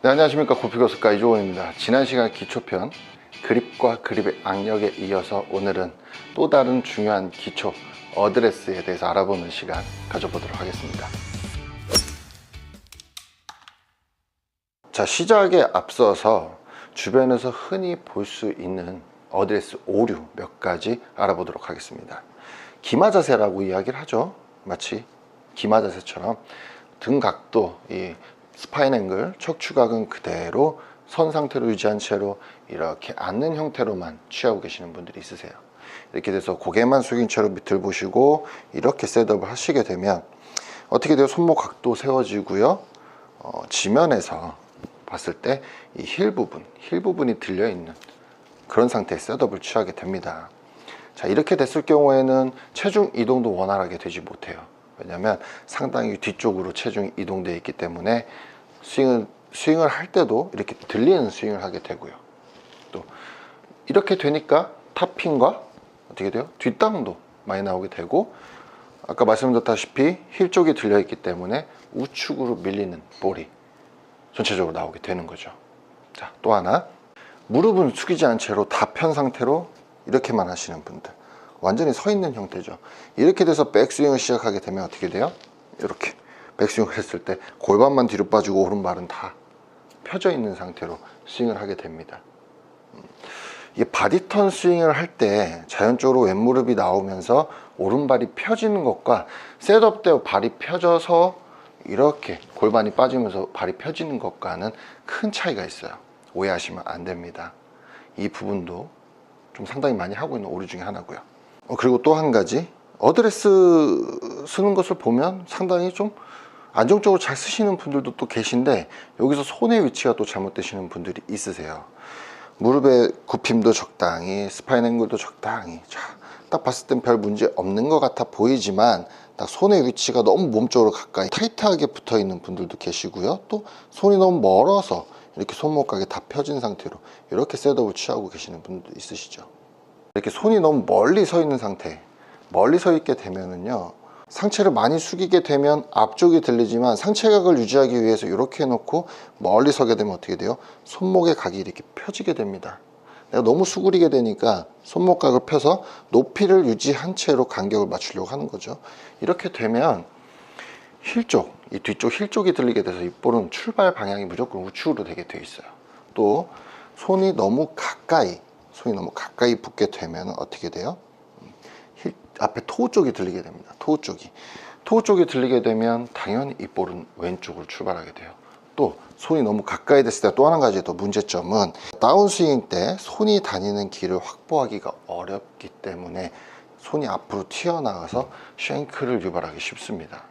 네, 안녕하십니까 고피거스가 이종호입니다. 지난 시간 기초편 그립과 그립의 악력에 이어서 오늘은 또 다른 중요한 기초 어드레스에 대해서 알아보는 시간 가져보도록 하겠습니다. 자 시작에 앞서서 주변에서 흔히 볼 수 있는 어드레스 오류 몇 가지 알아보도록 하겠습니다. 기마 자세라고 이야기를 하죠. 마치 기마 자세처럼 등 각도, 이 스파인 앵글, 척추각은 그대로 선 상태로 유지한 채로 이렇게 앉는 형태로만 취하고 계시는 분들이 있으세요. 이렇게 돼서 고개만 숙인 채로 밑을 보시고 이렇게 셋업을 하시게 되면 어떻게 돼요? 손목 각도 세워지고요. 어, 지면에서 봤을 때 이 힐 부분, 힐 부분이 들려 있는 그런 상태의 셋업을 취하게 됩니다. 자, 이렇게 됐을 경우에는 체중 이동도 원활하게 되지 못해요. 왜냐하면 상당히 뒤쪽으로 체중이 이동되어 있기 때문에 스윙을, 스윙을 할 때도 이렇게 들리는 스윙을 하게 되고요. 또 이렇게 되니까 탑핑과 어떻게 돼요? 뒷땅도 많이 나오게 되고 아까 말씀드렸다시피 힐 쪽이 들려 있기 때문에 우측으로 밀리는 볼이 전체적으로 나오게 되는 거죠. 자, 또 하나. 무릎은 숙이지 않은 채로 다 편 상태로 이렇게만 하시는 분들. 완전히 서 있는 형태죠. 이렇게 돼서 백스윙을 시작하게 되면 어떻게 돼요? 이렇게 백스윙을 했을 때 골반만 뒤로 빠지고 오른발은 다 펴져 있는 상태로 스윙을 하게 됩니다. 음, 이게 바디턴 스윙을 할 때 자연적으로 왼무릎이 나오면서 오른발이 펴지는 것과 셋업 때 발이 펴져서 이렇게 골반이 빠지면서 발이 펴지는 것과는 큰 차이가 있어요. 오해하시면 안 됩니다. 이 부분도 좀 상당히 많이 하고 있는 오류 중에 하나고요. 어, 그리고 또 한 가지 어드레스 쓰는 것을 보면 상당히 좀 안정적으로 잘 쓰시는 분들도 또 계신데 여기서 손의 위치가 또 잘못되시는 분들이 있으세요. 무릎의 굽힘도 적당히 스파인 앵글도 적당히 자, 딱 봤을 땐 별 문제 없는 것 같아 보이지만 딱 손의 위치가 너무 몸쪽으로 가까이 타이트하게 붙어 있는 분들도 계시고요. 또 손이 너무 멀어서 이렇게 손목각이 다 펴진 상태로 이렇게 셋업을 취하고 계시는 분들도 있으시죠. 이렇게 손이 너무 멀리 서 있는 상태 멀리 서 있게 되면은요 상체를 많이 숙이게 되면 앞쪽이 들리지만 상체각을 유지하기 위해서 이렇게 해놓고 멀리 서게 되면 어떻게 돼요? 손목의 각이 이렇게 펴지게 됩니다. 내가 너무 수그리게 되니까 손목각을 펴서 높이를 유지한 채로 간격을 맞추려고 하는 거죠. 이렇게 되면 힐 쪽, 이 뒤쪽 힐 쪽이 들리게 돼서 이 볼은 출발 방향이 무조건 우측으로 되게 돼 있어요. 또 손이 너무 가까이 손이 너무 가까이 붙게 되면 어떻게 돼요? 힐, 앞에 토우 쪽이 들리게 됩니다. 토우 쪽이. 토우 쪽이 들리게 되면 당연히 이 볼은 왼쪽으로 출발하게 돼요. 또 손이 너무 가까이 됐을 때 또 한 가지 더 문제점은 다운스윙 때 손이 다니는 길을 확보하기가 어렵기 때문에 손이 앞으로 튀어나가서 쉔크를 유발하기 쉽습니다.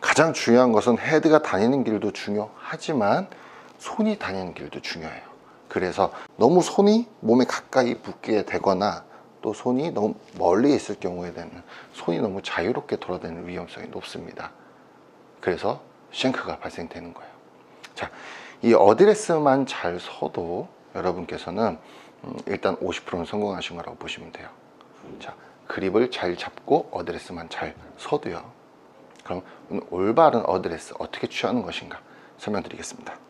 가장 중요한 것은 헤드가 다니는 길도 중요하지만 손이 다니는 길도 중요해요. 그래서 너무 손이 몸에 가까이 붙게 되거나 또 손이 너무 멀리 있을 경우에는 손이 너무 자유롭게 돌아다니는 위험성이 높습니다. 그래서 쉔크가 발생되는 거예요. 자, 이 어드레스만 잘 서도 여러분께서는 음, 일단 50%는 성공하신 거라고 보시면 돼요. 자, 그립을 잘 잡고 어드레스만 잘 서도요. 그럼 올바른 어드레스 어떻게 취하는 것인가 설명드리겠습니다.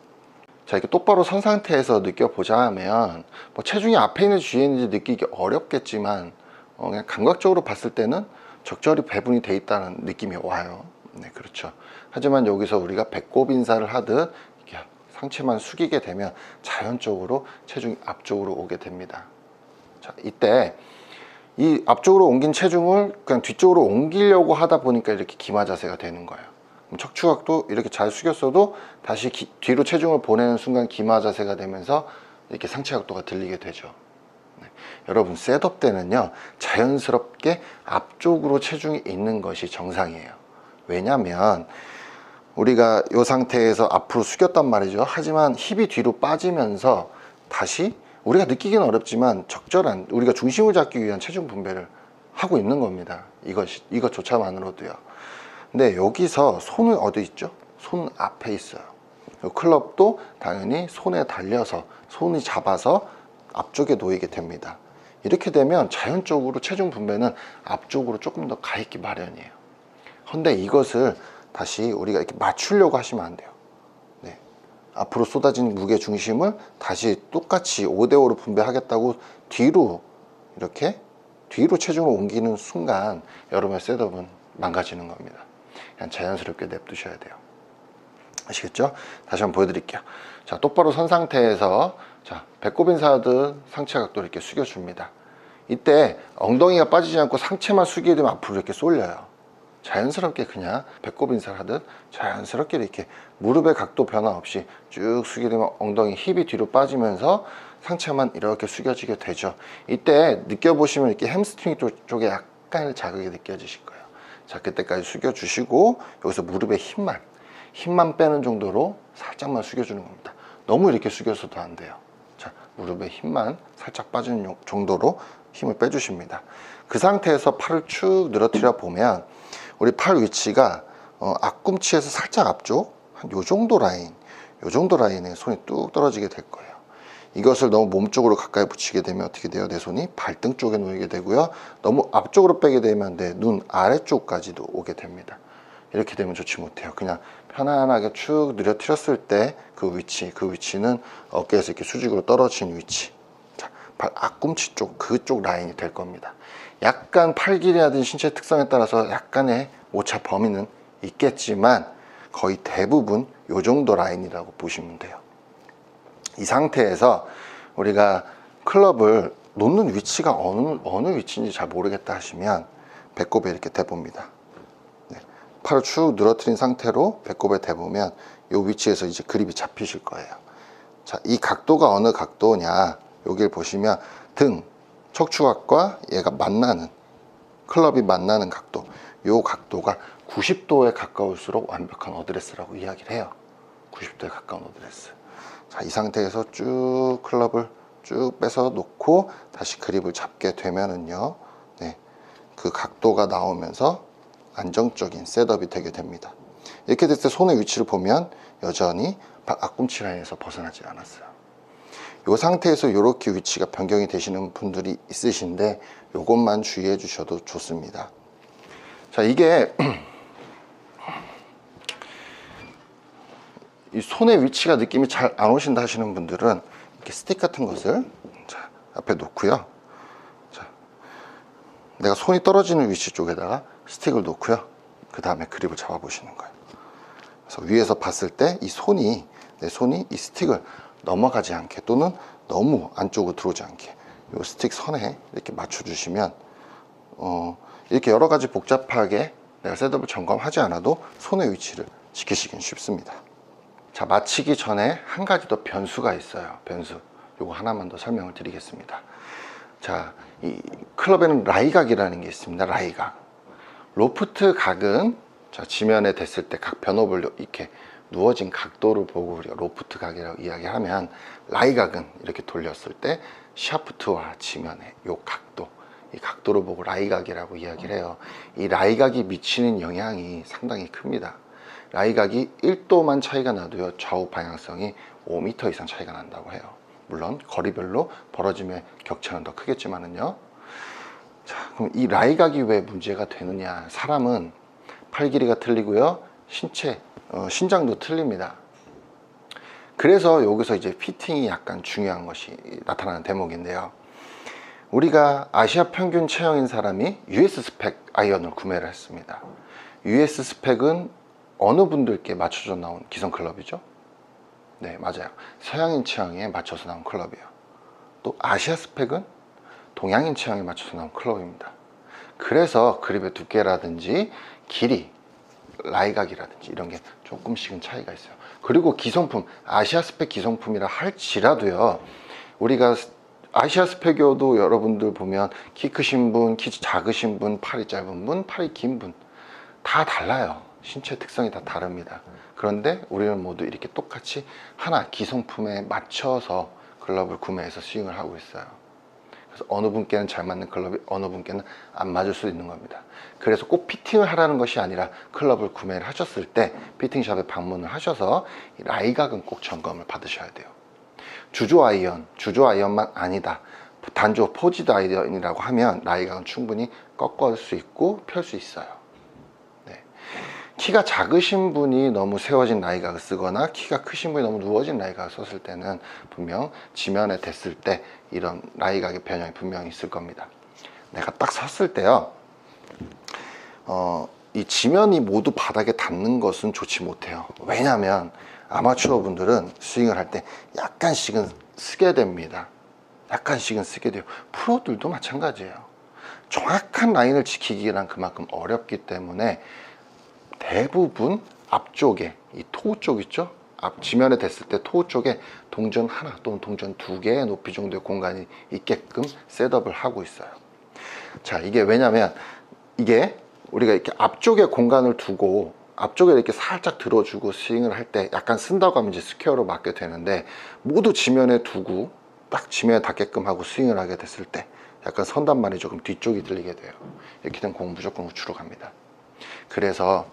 자 이렇게 똑바로 선 상태에서 느껴보자 하면 뭐 체중이 앞에 뒤에 있는지 느끼기 어렵겠지만 어, 그냥 감각적으로 봤을 때는 적절히 배분이 돼 있다는 느낌이 와요. 네 그렇죠. 하지만 여기서 우리가 배꼽 인사를 하듯 상체만 숙이게 되면 자연적으로 체중이 앞쪽으로 오게 됩니다. 자 이때 이 앞쪽으로 옮긴 체중을 그냥 뒤쪽으로 옮기려고 하다 보니까 이렇게 기마 자세가 되는 거예요 척추각도 이렇게 잘 숙였어도 다시 기, 뒤로 체중을 보내는 순간 기마 자세가 되면서 이렇게 상체 각도가 들리게 되죠. 네. 여러분 셋업 때는요 자연스럽게 앞쪽으로 체중이 있는 것이 정상이에요. 왜냐하면 우리가 이 상태에서 앞으로 숙였단 말이죠. 하지만 힙이 뒤로 빠지면서 다시 우리가 느끼기는 어렵지만 적절한 우리가 중심을 잡기 위한 체중 분배를 하고 있는 겁니다. 이것이 이것조차만으로도요. 근데 여기서 손은 어디 있죠? 손 앞에 있어요. 클럽도 당연히 손에 달려서 손이 잡아서 앞쪽에 놓이게 됩니다. 이렇게 되면 자연적으로 체중 분배는 앞쪽으로 조금 더 가 있기 마련이에요. 근데 이것을 다시 우리가 이렇게 맞추려고 하시면 안 돼요. 네. 앞으로 쏟아진 무게 중심을 다시 똑같이 5대5로 분배하겠다고 뒤로 이렇게 뒤로 체중을 옮기는 순간 여러분의 셋업은 망가지는 겁니다. 그냥 자연스럽게 냅두셔야 돼요. 아시겠죠? 다시 한번 보여드릴게요. 자, 똑바로 선 상태에서 자, 배꼽 인사하듯 상체 각도 이렇게 숙여줍니다. 이때 엉덩이가 빠지지 않고 상체만 숙이게 되면 앞으로 이렇게 쏠려요. 자연스럽게 그냥 배꼽 인사를 하듯 자연스럽게 이렇게 무릎의 각도 변화 없이 쭉 숙이게 되면 엉덩이 힙이 뒤로 빠지면서 상체만 이렇게 숙여지게 되죠. 이때 느껴보시면 이렇게 햄스트링 쪽- 쪽에 약간의 자극이 느껴지실 거예요. 자, 그때까지 숙여주시고 여기서 무릎의 힘만 힘만 빼는 정도로 살짝만 숙여주는 겁니다. 너무 이렇게 숙여서도 안 돼요. 자, 무릎의 힘만 살짝 빠지는 요- 정도로 힘을 빼주십니다. 그 상태에서 팔을 쭉 늘어뜨려 보면 우리 팔 위치가 어, 앞꿈치에서 살짝 앞쪽 한 요 정도 라인, 요 정도 라인에 손이 뚝 떨어지게 될 거예요. 이것을 너무 몸 쪽으로 가까이 붙이게 되면 어떻게 돼요? 내 손이 발등 쪽에 놓이게 되고요. 너무 앞쪽으로 빼게 되면 내 눈 아래쪽까지도 오게 됩니다. 이렇게 되면 좋지 못해요. 그냥 편안하게 쭉 늘어뜨렸을 때 그 위치, 그 위치는 어깨에서 이렇게 수직으로 떨어진 위치. 자, 발 앞꿈치 쪽, 그쪽 라인이 될 겁니다. 약간 팔 길이라든지 신체 특성에 따라서 약간의 오차 범위는 있겠지만 거의 대부분 요 정도 라인이라고 보시면 돼요. 이 상태에서 우리가 클럽을 놓는 위치가 어느, 어느 위치인지 잘 모르겠다 하시면 배꼽에 이렇게 대봅니다. 네. 팔을 쭉 늘어뜨린 상태로 배꼽에 대보면 이 위치에서 이제 그립이 잡히실 거예요. 자, 이 각도가 어느 각도냐, 여기를 보시면 등, 척추각과 얘가 만나는, 클럽이 만나는 각도, 이 각도가 90도에 가까울수록 완벽한 어드레스라고 이야기를 해요. 90도에 가까운 어드레스. 자, 이 상태에서 쭉 클럽을 쭉 빼서 놓고 다시 그립을 잡게 되면은요, 네, 그 각도가 나오면서 안정적인 셋업이 되게 됩니다. 이렇게 됐을 때 손의 위치를 보면 여전히 발 앞꿈치 라인에서 벗어나지 않았어요. 이 상태에서 이렇게 위치가 변경이 되시는 분들이 있으신데 이것만 주의해 주셔도 좋습니다. 자, 이게 이 손의 위치가 느낌이 잘 안 오신다 하시는 분들은 이렇게 스틱 같은 것을 자, 앞에 놓고요. 자, 내가 손이 떨어지는 위치 쪽에다가 스틱을 놓고요. 그 다음에 그립을 잡아 보시는 거예요. 그래서 위에서 봤을 때 이 손이 내 손이 이 스틱을 넘어가지 않게 또는 너무 안쪽으로 들어오지 않게 이 스틱 선에 이렇게 맞춰 주시면 어, 이렇게 여러 가지 복잡하게 내가 셋업을 점검하지 않아도 손의 위치를 지키시긴 쉽습니다. 자, 마치기 전에 한 가지 더 변수가 있어요. 변수. 요거 하나만 더 설명을 드리겠습니다. 자, 이 클럽에는 라이각이라는 게 있습니다. 라이각. 로프트 각은 자, 지면에 됐을 때 각 변호를 이렇게 누워진 각도를 보고 우리가 로프트 각이라고 이야기하면 라이각은 이렇게 돌렸을 때 샤프트와 지면의 요 각도 이 각도를 보고 라이각이라고 이야기를 해요. 이 라이각이 미치는 영향이 상당히 큽니다. 라이각이 1도만 차이가 나도요 좌우 방향성이 5m 이상 차이가 난다고 해요. 물론 거리별로 벌어짐의 격차는 더 크겠지만은요. 자, 그럼 이 라이각이 왜 문제가 되느냐? 사람은 팔 길이가 틀리고요, 신체 어, 신장도 틀립니다. 그래서 여기서 이제 피팅이 약간 중요한 것이 나타나는 대목인데요. 우리가 아시아 평균 체형인 사람이 US 스펙 아이언을 구매를 했습니다. US 스펙은 어느 분들께 맞춰져 나온 기성 클럽이죠? 네, 맞아요. 서양인 체형에 맞춰서 나온 클럽이에요. 또 아시아 스펙은 동양인 체형에 맞춰서 나온 클럽입니다. 그래서 그립의 두께라든지 길이, 라이각이라든지 이런 게 조금씩은 차이가 있어요. 그리고 기성품, 아시아 스펙 기성품이라 할지라도요, 우리가 아시아 스펙이어도 여러분들 보면 키 크신 분, 키 작으신 분, 팔이 짧은 분, 팔이 긴 분, 다 달라요. 신체 특성이 다 다릅니다. 그런데 우리는 모두 이렇게 똑같이 하나 기성품에 맞춰서 클럽을 구매해서 스윙을 하고 있어요. 그래서 어느 분께는 잘 맞는 클럽이 어느 분께는 안 맞을 수 있는 겁니다. 그래서 꼭 피팅을 하라는 것이 아니라 클럽을 구매를 하셨을 때 피팅샵에 방문을 하셔서 이 라이각은 꼭 점검을 받으셔야 돼요. 주조 아이언, 주조 아이언만 아니다. 단조 포지드 아이언이라고 하면 라이각은 충분히 꺾을 수 있고 펼 수 있어요. 네. 키가 작으신 분이 너무 세워진 라이각을 쓰거나 키가 크신 분이 너무 누워진 라이각을 썼을 때는 분명 지면에 댔을 때 이런 라이각의 변형이 분명히 있을 겁니다. 내가 딱 섰을 때요. 어, 이 지면이 모두 바닥에 닿는 것은 좋지 못해요. 왜냐하면 아마추어 분들은 스윙을 할 때 약간씩은 쓰게 됩니다. 약간씩은 쓰게 돼요. 프로들도 마찬가지예요. 정확한 라인을 지키기란 그만큼 어렵기 때문에 대부분 앞쪽에 이 토우 쪽 있죠? 앞 지면에 댔을 때 토우 쪽에 동전 하나 또는 동전 두 개의 높이 정도의 공간이 있게끔 셋업을 하고 있어요. 자, 이게 왜냐면 이게 우리가 이렇게 앞쪽에 공간을 두고 앞쪽에 이렇게 살짝 들어주고 스윙을 할 때 약간 쓴다고 하면 이제 스퀘어로 맞게 되는데 모두 지면에 두고 딱 지면에 닿게끔 하고 스윙을 하게 됐을 때 약간 선단말이 조금 뒤쪽이 들리게 돼요. 이렇게 되면 공 무조건 우측으로 갑니다. 그래서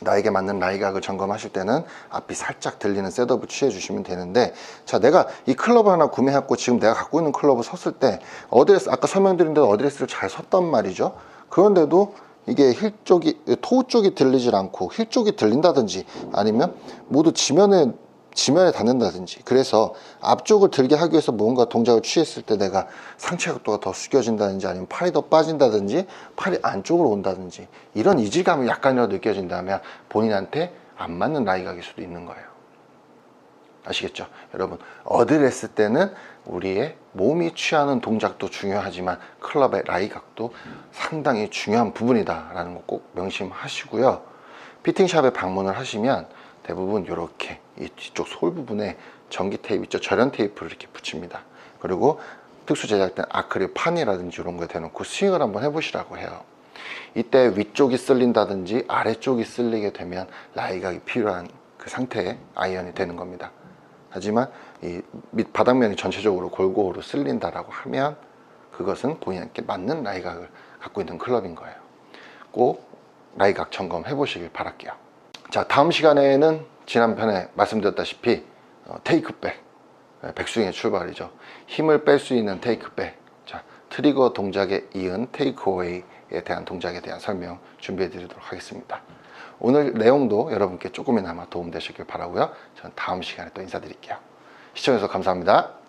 나에게 맞는 라이각을 점검하실 때는 앞이 살짝 들리는 셋업을 취해 주시면 되는데 자 내가 이 클럽 하나 구매했고 지금 내가 갖고 있는 클럽을 섰을 때 어드레스 아까 설명드린 대로 어드레스를 잘 섰단 말이죠. 그런데도 이게 힐 쪽이 토우 쪽이 들리질 않고 힐 쪽이 들린다든지 아니면 모두 지면에 지면에 닿는다든지 그래서 앞쪽을 들게 하기 위해서 뭔가 동작을 취했을 때 내가 상체 각도가 더 숙여진다든지 아니면 팔이 더 빠진다든지 팔이 안쪽으로 온다든지 이런 이질감이 약간이라도 느껴진다면 본인한테 안 맞는 라이각일 수도 있는 거예요 아시겠죠? 여러분 어드레스 때는 우리의 몸이 취하는 동작도 중요하지만 클럽의 라이각도 상당히 중요한 부분이다 라는 거 꼭 명심하시고요 피팅샵에 방문을 하시면 대부분 이렇게 이 뒤쪽 솔 부분에 전기 테이프 있죠? 절연 테이프를 이렇게 붙입니다. 그리고 특수 제작된 아크릴 판이라든지 이런 거에 대놓고 스윙을 한번 해보시라고 해요. 이때 위쪽이 쓸린다든지 아래쪽이 쓸리게 되면 라이각이 필요한 그 상태의 아이언이 되는 겁니다. 하지만 이 밑 바닥면이 전체적으로 골고루 쓸린다라고 하면 그것은 본인에게 맞는 라이각을 갖고 있는 클럽인 거예요. 꼭 라이각 점검해 보시길 바랄게요. 자 다음 시간에는 지난 편에 말씀드렸다시피 어, 테이크백 네, 백스윙의 출발이죠. 힘을 뺄 수 있는 테이크백. 자 트리거 동작에 이은 테이크어웨이에 대한 동작에 대한 설명 준비해 드리도록 하겠습니다. 오늘 내용도 여러분께 조금이나마 도움되셨길 바라고요. 저는 다음 시간에 또 인사드릴게요. 시청해주셔서 감사합니다